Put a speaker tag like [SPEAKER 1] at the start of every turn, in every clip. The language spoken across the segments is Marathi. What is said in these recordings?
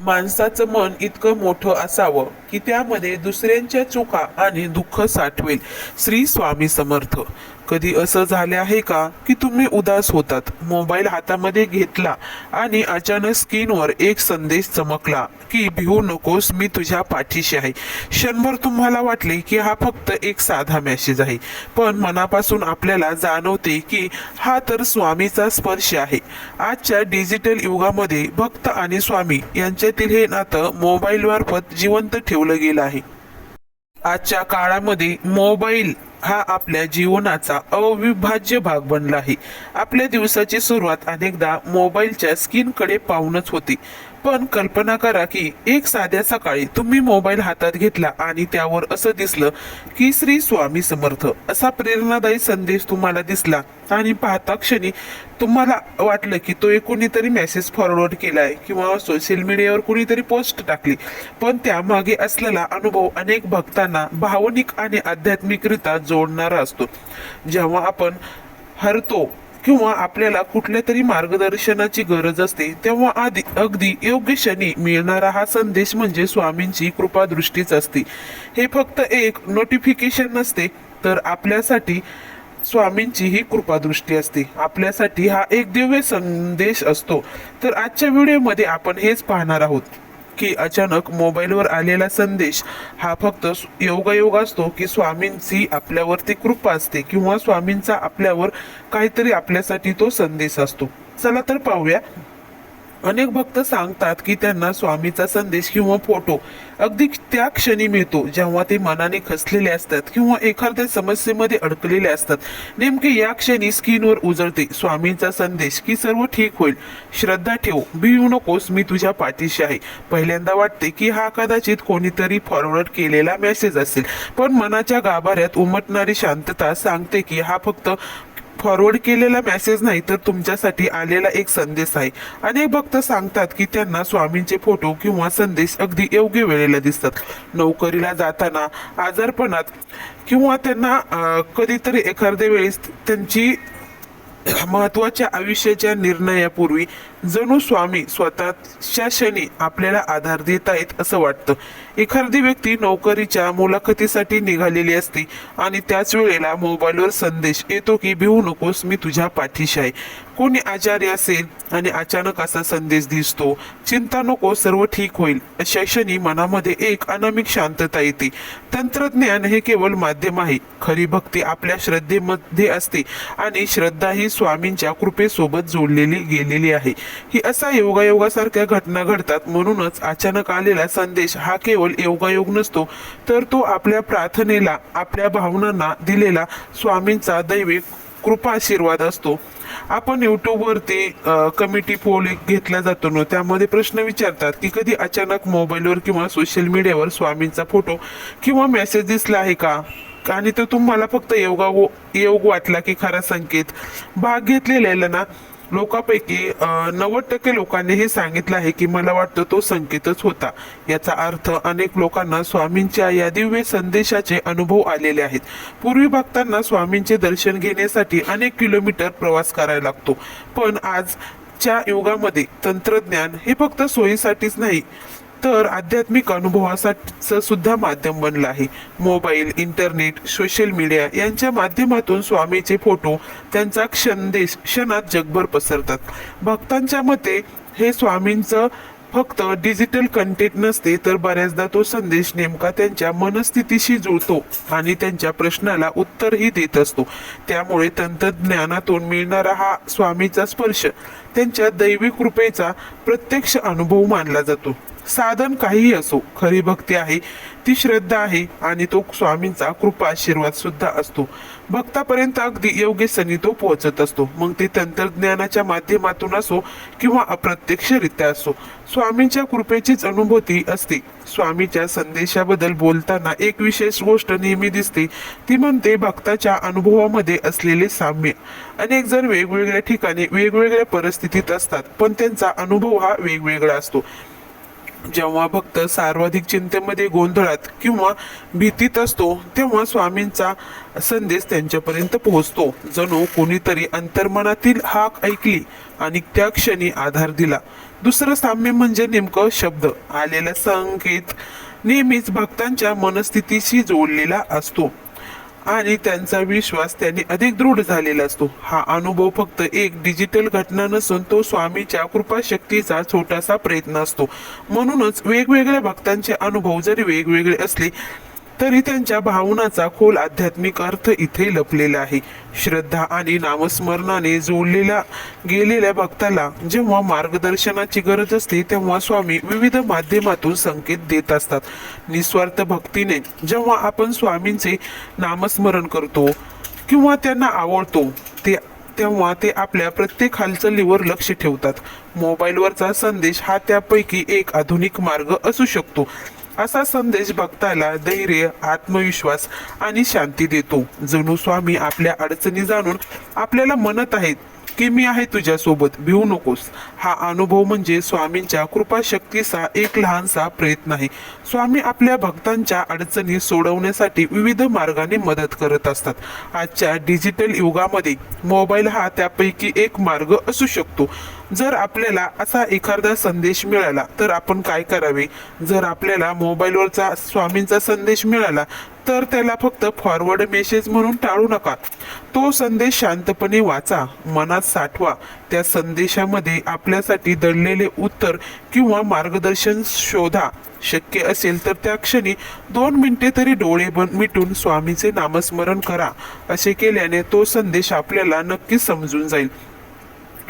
[SPEAKER 1] माणसाचं मन इतकं मोठं असावं की त्यामध्ये दुसऱ्यांच्या चुका आणि दुःख साठवेल. श्री स्वामी समर्थ. कधी असं झाले आहे का की तुम्ही उदास होतात? मोबाईल हातामध्ये घेतला आणि अचानक स्क्रीनवर एक संदेश चमकला की भिवू नकोस मी तुझ्या पाठीशी आहे. क्षणभर तुम्हाला वाटले की हा फक्त एक साधा मेसेज आहे. पण मनापासून आपल्याला जाणवते की हा तर स्वामीचा स्पर्श आहे. आजच्या डिजिटल युगामध्ये भक्त आणि स्वामी यांच्यातील हे नातं मोबाईलमार्फत जिवंत ठेवलं गेलं आहे. आजच्या काळामध्ये मोबाईल हा आपल्या जीवनाचा अविभाज्य भाग बनला आहे. आपल्या दिवसाची सुरुवात अनेकदा मोबाईलच्या स्क्रीनकडे पाहूनच होती. पण कल्पना करा की एक साध्या सकाळी तुम्ही मोबाईल हातात घेतला आणि त्यावर असं दिसलं की श्री स्वामी समर्थ असा प्रेरणादायी संदेश तुम्हाला दिसला. आणि पाहता क्षणी तुम्हाला वाटलं की तो एक कुणीतरी मेसेज फॉरवर्ड केलाय किंवा सोशल मीडियावर कुणीतरी पोस्ट टाकली. पण त्यामागे असलेला अनुभव अनेक भक्तांना भावनिक आणि आध्यात्मिकरित्या जोडणारा असतो. जेव्हा आपण हरतो किंवा आपल्याला कुठल्या तरी मार्गदर्शनाची गरज असते तेव्हा आधी अगदी योग्य क्षणी मिळणारा हा संदेश म्हणजे स्वामींची कृपादृष्टीच असते. हे फक्त एक नोटिफिकेशन नसते तर आपल्यासाठी स्वामींची ही कृपादृष्टी असते. आपल्यासाठी हा एक दिव्य संदेश असतो. तर आजच्या व्हिडिओमध्ये आपण हेच पाहणार आहोत. की अचानक मोबाईलवर आलेला संदेश हा फक्त योगायोग असतो की स्वामींची आपल्यावरती कृपा असते किंवा स्वामींचा आपल्यावर काहीतरी आपल्यासाठी तो संदेश असतो. चला तर पाहूया. अनेक भक्त सांगतात की त्यांना स्वामीचा संदेश किंवा फोटो अगदी त्या क्षणी मिळतो जेव्हा ते मनाने खसलेले असतात किंवा एखाद्या समस्येमध्ये अडकलेले असतात. नेमके या क्षणी स्किनवर उजळते. स्वामींचा संदेश की सर्व ठीक होईल. श्रद्धा ठेव. भिवू नकोस. मी तुझ्या पाठीशी आहे. पहिल्यांदा वाटते की हा कदाचित कोणीतरी फॉरवर्ड केलेला मेसेज असेल. पण मनाच्या गाभाऱ्यात उमटणारी शांतता सांगते की हा फक्त फॉरवर्ड केलेला मेसेज नाही तर तुमच्यासाठी आलेला एक संदेश आहे. अनेक भक्त सांगतात की त्यांना स्वामींचे फोटो किंवा संदेश अगदी योग्य वेळेला दिसतात. नोकरीला जाताना आजारपणात किंवा त्यांना कधीतरी एखाद्या वेळेस त्यांची महत्त्वाच्या आयुष्याच्या निर्णयापूर्वी जणू स्वामी स्वतःच्या क्षणी आपल्याला आधार देत आहेत असं वाटतं. एखादी व्यक्ती नोकरीच्या मुलाखतीसाठी निघालेली असते आणि त्याच वेळेला मोबाईलवर संदेश येतो की भिवू नकोस मी तुझ्या पाठीशी आहे. कोणी आजारी असेल आणि अचानक असा संदेश दिसतो चिंता नको सर्व ठीक होईल. अशा क्षणी मनामध्ये एक अनामिक शांतता येते. तंत्रज्ञान हे केवळ माध्यम आहे. खरी भक्ती आपल्या श्रद्धेमध्ये असते आणि श्रद्धा ही स्वामींच्या कृपेसोबत जोडलेली गेलेली आहे. ही असा योगायोगासारख्या घटना घडतात म्हणूनच अचानक आलेला संदेश हा केवळ योगायोग नसतो तर तो आपल्या प्रार्थनेला आपल्या भावनांना दिलेला स्वामींचा दैविक कृपा आशीर्वाद असतो. आपण युट्यूबवरती कमिटी पोल घेतला जातो ना त्यामध्ये प्रश्न विचारतात की कधी अचानक मोबाईलवर किंवा सोशल मीडियावर स्वामींचा फोटो किंवा मेसेज दिसला आहे का? आणि तो तुम्हाला फक्त योगा योग वाटला की खरा संकेत. भाग घेतलेल्या ना लोकांपैकी नव्वद टक्के लोकांनी हे सांगितलं आहे की मला वाटतं तो संकेतच होता. याचा अर्थ अनेक लोकांना स्वामींच्या या दिव्य संदेशाचे अनुभव आलेले आहेत. पूर्वी भक्तांना स्वामींचे दर्शन घेण्यासाठी अनेक किलोमीटर प्रवास करायला लागतो. पण आजच्या युगामध्ये तंत्रज्ञान हे फक्त सोयीसाठीच नाही. तर आध्यात्मिक अनुभवासाचं सुद्धा माध्यम बनलं आहे. मोबाईल इंटरनेट सोशल मीडिया यांच्या माध्यमातून स्वामीचे फोटो त्यांचा क्षणदेश क्षणात जगभर पसरतात. भक्तांच्या मते हे स्वामींचं फक्त डिजिटल कंटेंट नसते तर बऱ्याचदा तो संदेश नेमका त्यांच्या मनस्थितीशी जुळतो आणि त्यांच्या प्रश्नाला उत्तरही देत असतो. त्यामुळे तंत्रज्ञानातून मिळणारा हा स्वामीचा स्पर्श त्यांच्या दैवी कृपेचा प्रत्यक्ष अनुभव मानला जातो. साधन काहीही असो खरी भक्ती आहे ती श्रद्धा आहे आणि तो स्वामींचा कृपा आशीर्वाद सुद्धा असतो. भक्तापर्यंत अगदी योग्य सनी तो पोहोचत असतो. मग ते तंत्रज्ञानाच्या माध्यमातून असो किंवा अप्रत्यक्षरित्या असो स्वामींच्या कृपेचीच अनुभूती असते. स्वामीच्या संदेशाबद्दल बोलताना एक विशेष गोष्ट नेहमी दिसते. ती म्हणते भक्ताच्या अनुभवामध्ये असलेले साम्य. अनेक जण वेगवेगळ्या ठिकाणी वेगवेगळ्या परिस्थितीत असतात पण त्यांचा अनुभव हा वेगवेगळा असतो. जेव्हा भक्त सर्वाधिक चिंतेमध्ये गोंधळात किंवा भीतीत असतो तेव्हा स्वामींचा संदेश त्यांच्यापर्यंत पोहोचतो. जणू कोणीतरी अंतर्मनातील हाक ऐकली आणि त्या क्षणी आधार दिला. दुसरं साम्य म्हणजे नेमकं शब्द. आलेला संकेत नेहमीच भक्तांच्या मनस्थितीशी जोडलेला असतो. आणि त्यांचा विश्वास त्यांनी अधिक दृढ झालेला असतो. हा अनुभव फक्त एक डिजिटल घटना नसून तो स्वामीच्या कृपाशक्तीचा छोटासा प्रयत्न असतो. म्हणूनच वेगवेगळ्या भक्तांचे अनुभव जरी वेगवेगळे असले तरी त्यांच्या भावनाचा खोल आध्यात्मिक अर्थ इथे लपलेला आहे. श्रद्धा आणि नामस्मरणाने जोडलेल्या गेलेल्या भक्ताला जेव्हा मार्गदर्शनाची गरज असते तेव्हा स्वामी विविध माध्यमातून संकेत देत असतात. निस्वार्थ भक्तीने जेव्हा आपण स्वामींचे नामस्मरण करतो किंवा त्यांना आवडतो ते तेव्हा ते आपल्या प्रत्येक हालचालीवर लक्ष ठेवतात. मोबाईलवरचा संदेश हा त्यापैकी एक आधुनिक मार्ग असू शकतो. असा संदेश भक्ताला धैर्य आत्मविश्वास आणि शांती देतो. जणू स्वामी आपल्या अडचणी जाणून आपल्याला म्हणत आहेत की मी आहे तुझ्यासोबत भिवू नकोस. हा अनुभव म्हणजे स्वामींच्या कृपाशक्तीचा एक लहानसा प्रयत्न आहे. स्वामी आपल्या भक्तांच्या अडचणी सोडवण्यासाठी विविध मार्गाने मदत करत असतात. आजच्या डिजिटल युगामध्ये मोबाईल हा त्यापैकी एक मार्ग असू शकतो. जर आपल्याला असा एखादा संदेश मिळाला तर आपण काय करावे? जर आपल्याला मोबाईलवरचा स्वामींचा संदेश मिळाला तर त्याला फक्त फॉरवर्ड मेसेज म्हणून टाळू नका. तो संदेश शांतपणे वाचा मनात साठवा. त्या संदेशामध्ये आपल्यासाठी दडलेले उत्तर किंवा मार्गदर्शन शोधा. शक्य असेल तर त्या क्षणी दोन मिनिटे तरी डोळे बन मिटून स्वामीचे नामस्मरण करा. असे केल्याने तो संदेश आपल्याला नक्कीच समजून जाईल.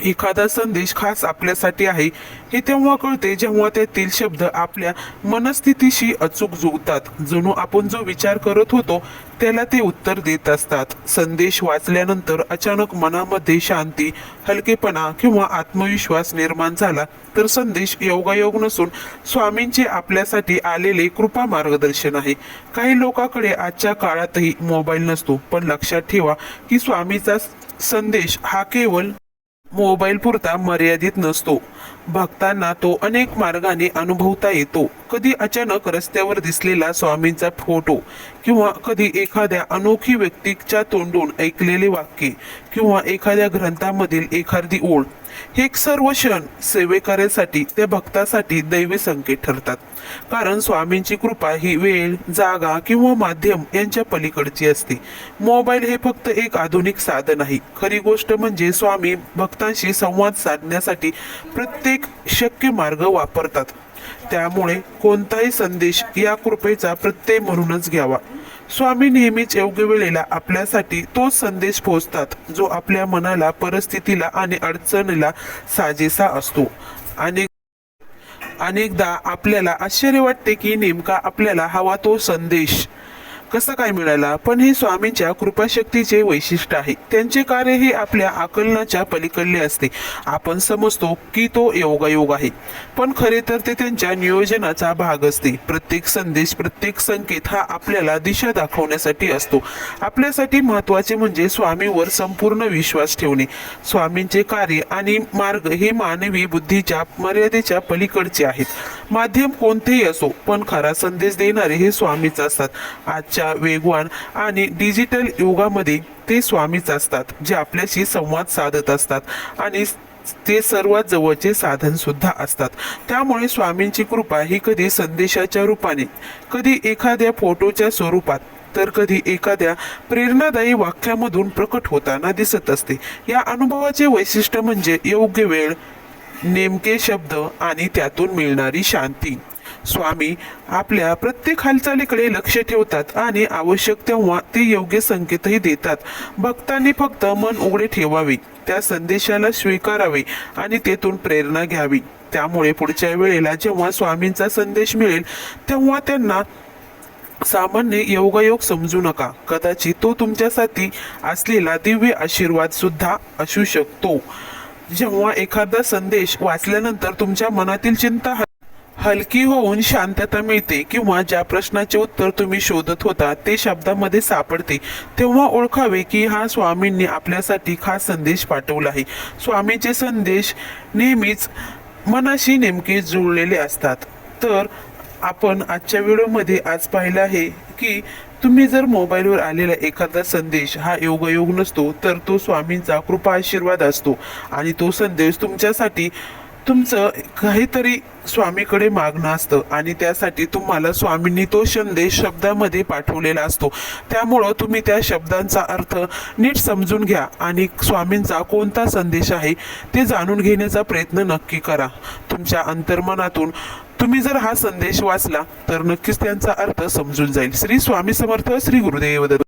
[SPEAKER 1] एखादा संदेश खास आपल्यासाठी आहे हे तेव्हा कळते जेव्हा त्यातील शब्द आपल्या मनस्थितीशी अचूक जुळतात. जणू आपण जो विचार करत होतो त्याला ते उत्तर देत असतात. संदेश वाचल्यानंतर अचानक मनामध्ये शांती हलकेपणा किंवा आत्मविश्वास निर्माण झाला. तर संदेश योगायोग नसून स्वामींचे आपल्यासाठी आलेले कृपा मार्गदर्शन आहे. काही लोकांकडे आजच्या काळातही मोबाईल नसतो पण लक्षात ठेवा की स्वामीचा संदेश हा केवळ मोबाईल पुरता मर्यादित नसतो. भक्तांना तो अनेक मार्गाने अनुभवता येतो. कधी अचानक रस्त्यावर दिसलेला स्वामींचा फोटो किंवा कधी एखाद्या अनोखी व्यक्तीच्या तोंडून ऐकलेले वाक्य किंवा एखाद्या ग्रंथामधील एखादी ओळ हे सर्व क्षण सेवेकऱ्यासाठी ते भक्तासाठी दैवी संकेत ठरतात. कारण स्वामींची कृपा ही वेळ जागा किंवा माध्यम यांच्या पलीकडची असते. मोबाईल हे फक्त एक आधुनिक साधन आहे. खरी गोष्ट म्हणजे स्वामी भक्तांशी संवाद साधण्यासाठी प्रत्येक शक्य मार्ग वापरतात. त्यामुळे कोणताही संदेश या कृपेचा प्रत्यय म्हणूनच घ्यावा. स्वामी नेहमीच योग्य वेळेला आपल्यासाठी तोच संदेश पोहोचतात जो आपल्या मनाला परिस्थितीला आणि अडचणीला साजेसा असतो. आणि अनेकदा आपल्याला आश्चर्य वाटते की नेमका आपल्याला हवा तो संदेश कसा काय मिळाला पण हे स्वामींच्या कृपाशक्तीचे वैशिष्ट्य आहे. त्यांचे कार्य हे आपल्या आकलनाच्या पलीकडले असते. आपण समजतो की तो योगायोग आहे. पण खरे तर ते त्यांच्या नियोजनाचा भाग असते. प्रत्येक संदेश प्रत्येक संकेत हा आपल्याला दिशा दाखवण्यासाठी असतो. आपल्यासाठी महत्त्वाचे म्हणजे स्वामीवर संपूर्ण विश्वास ठेवणे. स्वामींचे कार्य आणि मार्ग हे मानवी बुद्धीच्या मर्यादेच्या पलीकडचे आहेत. माध्यम कोणतेही असो पण खरा संदेश देणारे हे स्वामीच असतात. आजच्या वेगवान आणि डिजिटल युगामध्ये ते स्वामीच असतात जे आपल्याशी संवाद साधत असतात आणि ते सर्वात जवळचे साधन सुद्धा असतात. त्यामुळे स्वामींची कृपा ही कधी संदेशाच्या रूपाने कधी एखाद्या फोटोच्या स्वरूपात तर कधी एखाद्या प्रेरणादायी वाक्यामधून प्रकट होताना दिसत असते. या अनुभवाचे वैशिष्ट्य म्हणजे योग्य वेळ नेमके शब्द आणि त्यातून मिळणारी शांती. स्वामी आपल्या प्रत्येक हालचालीकडे लक्ष ठेवतात आणि आवश्यक तेव्हा ते योग्य संकेतही देतात. भक्तांनी फक्त मन उघडे ठेवावे त्या संदेशाला स्वीकारावे आणि तेथून प्रेरणा घ्यावी. त्यामुळे पुढच्या वेळेला जेव्हा स्वामींचा संदेश मिळेल तेव्हा त्यांना सामान्य योगायोग समजू नका. कदाचित तो तुमच्यासाठी असलेला दिव्य आशीर्वाद सुद्धा असू शकतो. जेव्हा एखादा संदेश वाचल्यानंतर तुमच्या मनातील चिंता हलकी होऊन शांतता मिळते किंवा ज्या प्रश्नाचे उत्तर तुम्ही शोधत होता ते शब्दामध्ये सापडते तेव्हा ओळखावे की हा स्वामींनी आपल्यासाठी खास संदेश पाठवला आहे. स्वामीचे संदेश नेहमीच मनाशी नेमके जुळलेले असतात. तर आपण आजच्या व्हिडिओमध्ये आज पाहिलं आहे की तुम्ही जर मोबाईलवर आलेला एखादा संदेश हा योगायोग नसतो तर तो स्वामींचा कृपा आशीर्वाद असतो आणि तो संदेश तुमच्यासाठी तुमचं काहीतरी स्वामीकडे मागणं असतं आणि त्यासाठी तुम्हाला स्वामींनी तो संदेश शब्दामध्ये पाठवलेला असतो. त्यामुळं तुम्ही त्या शब्दांचा अर्थ नीट समजून घ्या आणि स्वामींचा कोणता संदेश आहे ते जाणून घेण्याचा प्रयत्न नक्की करा. तुमच्या अंतर्मनातून तुम्ही जर हा संदेश वाचला तर नक्कीच त्यांचा अर्थ समजून जाईल. श्री स्वामी समर्थ श्री गुरुदेव दत्त.